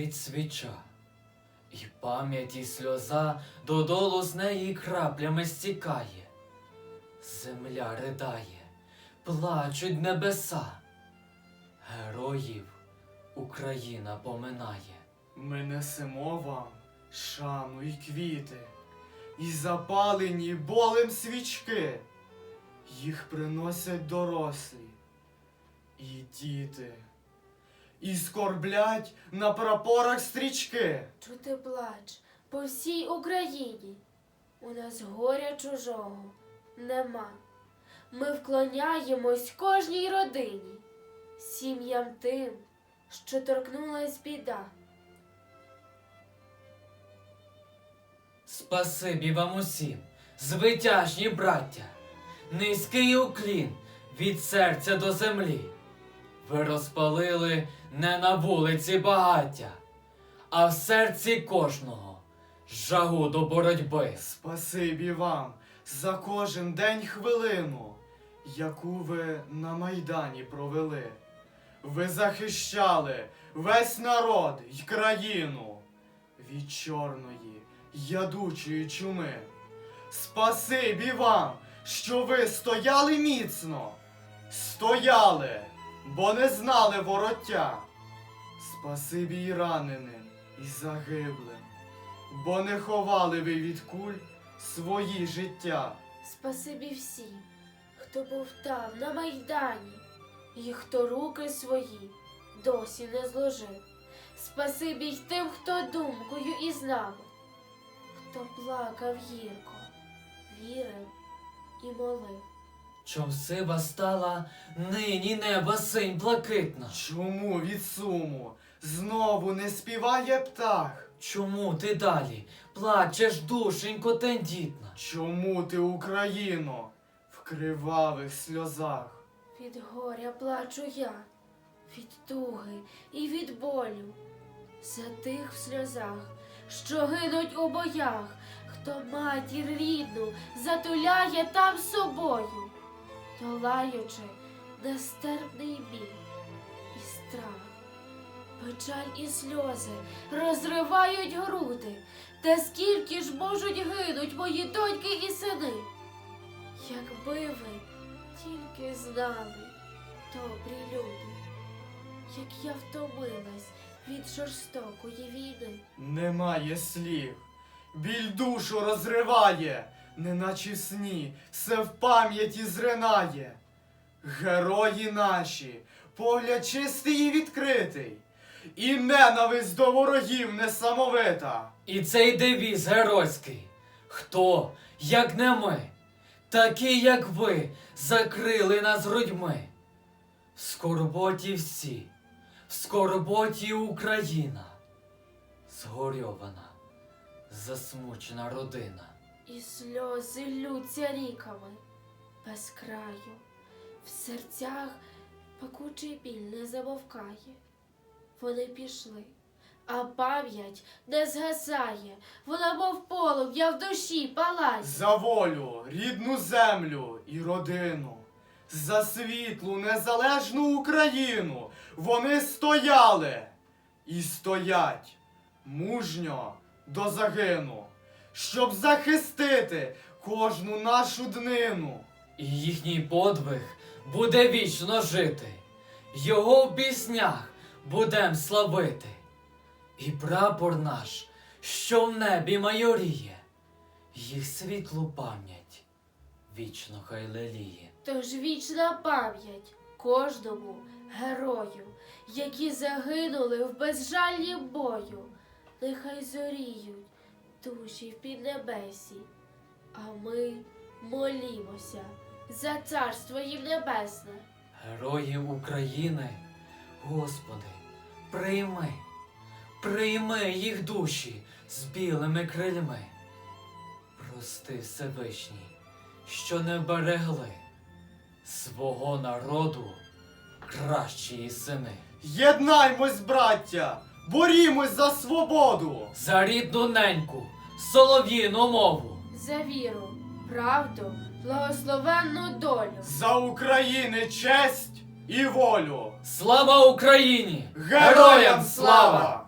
Горить свіча, і пам'яті сльоза додолу з неї краплями стікає. Земля ридає, плачуть небеса. Героїв Україна поминає. Ми несемо вам шану й квіти, і запалені болем свічки. Їх приносять дорослі і діти, і скорблять на прапорах стрічки. Чути плач по всій Україні. У нас горя чужого нема. Ми вклоняємось кожній родині, сім'ям тим, що торкнулась біда. Спасибі вам усім, звитяжні браття, низький уклін від серця до землі. Ви розпалили не на вулиці багаття, а в серці кожного жагу до боротьби. Спасибі вам за кожен день хвилину, яку ви на Майдані провели. Ви захищали весь народ й країну від чорної, ядучої чуми. Спасибі вам, що ви стояли міцно, стояли, бо не знали вороття. Спасибі й раненим, і загиблим, бо не ховали ви від куль свої життя. Спасибі всім, хто був там, на Майдані, і хто руки свої досі не зложив. Спасибі й тим, хто думкою із нами, хто плакав гірко, вірив і молив. Чом сива стала нині неба синь блакитна? Чому від суму знову не співає птах? Чому ти далі плачеш, душенько тендітна? Чому ти, Україно, в кривавих сльозах? Від горя плачу я, від туги і від болю, за тих в сльозах, що гинуть у боях, хто матір рідну затуляє там собою, долаючи нестерпний біль і страх. Печаль і сльози розривають груди, та скільки ж можуть гинуть мої доньки і сини, якби ви тільки знали, добрі люди, як я втомилась від жорстокої війни. Немає слів, біль душу розриває, неначе сні все в пам'яті зринає. Герої наші, погляд чистий і відкритий, і ненависть до ворогів несамовита. І цей девіз геройський. Хто, як не ми, такі, як ви, закрили нас грудьми. В скорботі всі, в скорботі Україна, згорьована, засмучена родина. І сльози лються ріками без краю. В серцях пекучий біль не замовкає. Вони пішли, а пам'ять не згасає. Вона, мов полум'я в душі палає. За волю, рідну землю і родину, за світлу незалежну Україну вони стояли і стоять мужньо до загину, щоб захистити кожну нашу днину. І їхній подвиг буде вічно жити. Його в піснях будем славити. І прапор наш, що в небі майоріє, їх світлу пам'ять вічно хай леліє. Тож вічна пам'ять кожному герою, які загинули в безжальнім бою, нехай зоріють душі в піднебесі, а ми молімося за царство їм небесне. Героїв України, Господи, прийми, прийми їх душі з білими крильми. Прости Всевишній, що не берегли свого народу кращі сини. Єднаймось, браття, борімось за свободу. За рідну неньку, солов'їну мову. За віру, правду, благословенну долю. За України честь і волю. Слава Україні! Героям слава!